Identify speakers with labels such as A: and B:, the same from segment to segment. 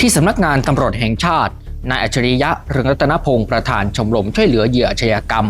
A: ที่สำนักงานตำรวจแห่งชาตินายอัจฉริยะเรืองรัตนพงศ์ประธานชมรมช่วยเหลือเหยื่ออาชญากรรม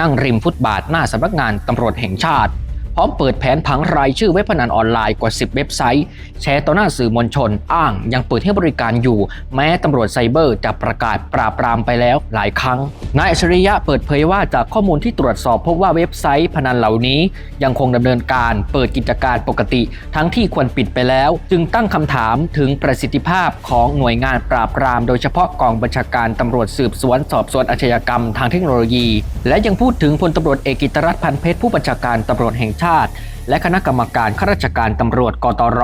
A: นั่งริมฟุตบาทหน้าสำนักงานตำรวจแห่งชาติ ร้อมเปิดแผนผังรายชื่อเว็บพนันออนไลน์กว่า 10 เว็บไซต์ แชร์ต่อหน้าสื่อมวลชน อ้างยังเปิดให้บริการอยู่ แม้ตำรวจไซเบอร์จะประกาศปราบปรามไปแล้วหลายครั้ง นายอัจฉริยะเปิดเผยว่าจากข้อมูลที่ตรวจสอบพบว่าเว็บไซต์พนันเหล่านี้ ยังคงดำเนินการเปิดกิจการปกติ ทั้งที่ควรปิดไปแล้ว จึงตั้งคำถามถึงประสิทธิภาพของหน่วยงานปราบปราม โดยเฉพาะกองบัญชาการตำรวจสืบสวนสอบสวนอาชญากรรมทางเทคโนโลยี และยังพูดถึงพลตำรวจเอกกิตรัตน์พันเพชรผู้บัญชาการตำรวจแห่งชาติและคณะกรรมการข้าราชการตำรวจกตร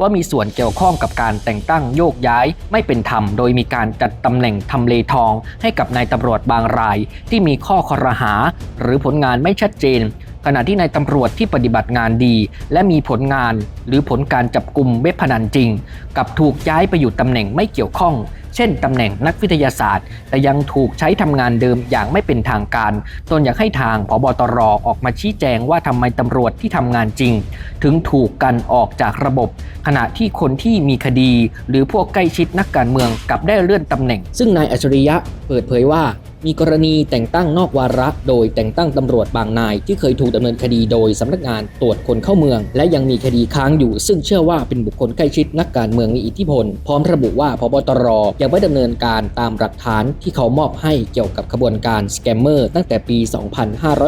A: ว่ามีส่วนเกี่ยวข้องกับการแต่งตั้งโยกย้ายไม่เป็นธรรม โดยมีการจัดตำแหน่งทำเลทอง ให้กับนายตำรวจบางราย ที่มีข้อคอรหา หรือผลงานไม่ชัดเจนขณะที่นายตำรวจที่ปฏิบัติงานดี และมีผลงาน หรือผลการจับกลุ่มเว็บพนันจริง กับถูกย้ายไปอยู่ตำแหน่งไม่เกี่ยวข้อง เช่นตำแหน่งนักวิทยาศาสตร์ แต่ยังถูกใช้ทำงานเดิมอย่างไม่เป็นทางการ ตนอยากให้ทางพบตรออกมาชี้แจงว่าทำไมตำรวจที่ทำงานจริง ถึงถูกกันออกจากระบบ ขณะที่คนที่มีคดี หรือพวกใกล้ชิดนักการเมืองกลับได้เลื่อนตำแหน่ง ซึ่งนายอัจฉริยะเปิดเผยว่า มีกรณีแต่งตั้งนอกวาระ โดยแต่งตั้งตำรวจบางนาย ที่เคยถูกดำเนินคดีโดยสำนักงานตรวจคนเข้าเมือง และยังมีคดีค้างอยู่ ซึ่งเชื่อว่าเป็นบุคคลใกล้ชิดนักการเมืองมีอิทธิพล พร้อมระบุว่าพบตรยังไม่ดำเนินการตามหลักฐานที่เขามอบให้เกี่ยวกับขบวนการสแกมเมอร์ตั้งแต่ปี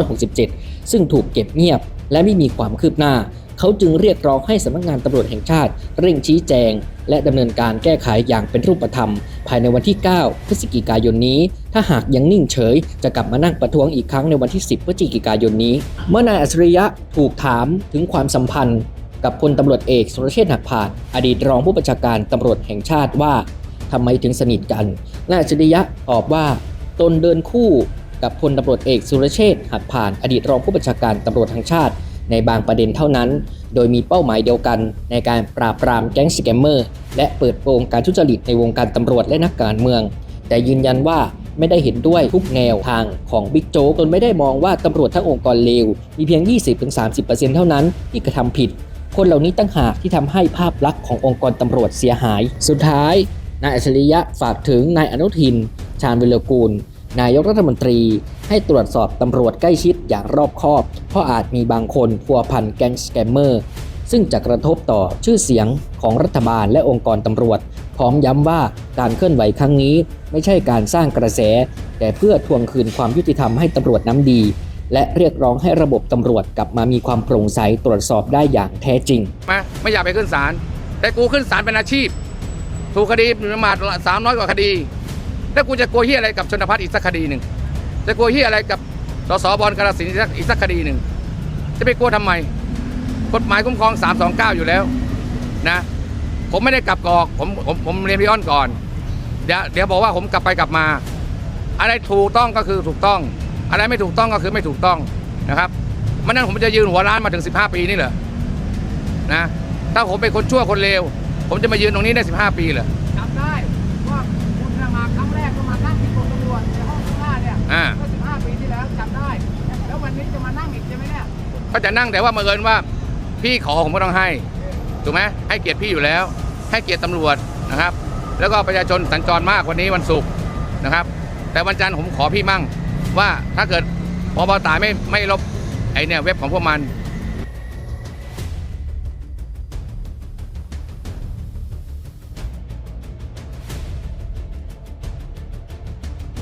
A: 2567 ซึ่งถูกเก็บเงียบ และไม่มีความคืบหน้า เขาจึงเรียกร้องให้สำนักงานตำรวจแห่งชาติ เร่งชี้แจง และดำเนินการแก้ไขอย่างเป็นรูปธรรม ภายในวันที่ 9 พฤศจิกายนนี้ ถ้าหากยังนิ่งเฉย จะกลับมานั่งประท้วงอีกครั้งในวันที่ 10 พฤศจิกายนนี้ เมื่อนายอัจฉริยะถูกถามถึงความสัมพันธ์ กับพลตำรวจเอกสุรเชษฐ์หักพานอดีตรองผู้บัญชาการตำรวจแห่งชาติว่าทำไมถึงสนิทกัน นายอัจฉริยะตอบว่า ตนเดินคู่กับพลตำรวจเอกสุรเชษฐ์หักพานอดีตรองผู้บัญชาการตำรวจแห่งชาติ ในบางประเด็นเท่านั้น โดยมีเป้าหมายเดียวกันในการปราบปรามแก๊งสแกมเมอร์และเปิดโปงการทุจริตในวงการตำรวจและนักการเมือง แต่ยืนยันว่าไม่ได้เห็นด้วยทุกแนวทางของบิ๊กโจ๊กตนไม่ได้มองว่าตำรวจทั้งองค์กรเลว มีเพียง 20-30%เท่านั้นที่กระทำผิด คนเหล่านี้ตั้งหากที่ทำให้ภาพลักษณ์ขององค์กรตำรวจเสียหาย สุดท้าย นายอัจฉริยะฝากถึงนายอนุทิน ชาญวิรกูล นายกรัฐมนตรี ให้ตรวจสอบตำรวจใกล้ชิด อย่างรอบคอบ เพราะอาจมีบางคนพัวพันแก๊งสแกมเมอร์ ซึ่งจะกระทบต่อชื่อเสียงของรัฐบาลและองค์กรตำรวจ พร้อมย้ำว่าการเคลื่อนไหวครั้งนี้ ไม่ใช่การสร้างกระแส แต่เพื่อทวงคืนความยุติธรรมให้ตำรวจน้ำดี และเรียกร้องให้ระบบตำรวจกลับมามีความโปร่งใสตรวจสอบได้อย่างแท้จริง
B: มาไม่อยากไปขึ้นศาลแต่กูขึ้นศาลเป็นอาชีพ ถูกคดีหมิ่นประมาทสามร้อยกว่าคดี แล้วกูจะกลัวเฮียอะไรกับชนพัฒน์อีกสักคดีหนึ่งจะกลัวเฮียอะไรกับ สสบอลกาลสินอีกสักคดีหนึ่ง จะไปกลัวทำไม กฎหมายคุ้มครอง 329 อยู่แล้วนะ ผมไม่ได้กลับกอกผมผมผมเรียนพี่อ้อนก่อน เดี๋ยวเดี๋ยวบอกว่าผมกลับไปกลับมา อะไรถูกต้องก็คือถูกต้อง อะไรไม่ถูกต้องก็คือไม่ถูกต้องนะครับมันนั้นผมจะยืนหัวร้านมาถึง 15 ปีนี่เหรอนะถ้าผมเป็นคนชั่วคนเลวผมจะมายืนตรงนี้ได้ 15 ปีเหรอ ก็จะนั่งแต่ว่ามาเอิญว่า พี่ขอผมก็ต้องให้ถูกไหมให้เกียรติพี่อยู่แล้ว ให้เกียรติตำรวจนะครับ แล้วก็ประชาชนสัญจรมากวันนี้วันศุกร์นะครับ แต่วันจันทร์ผมขอพี่มั่งว่าถ้าเกิดพอบตายไม่ไม่ลบไอเนี่ยเว็บของพวกมัน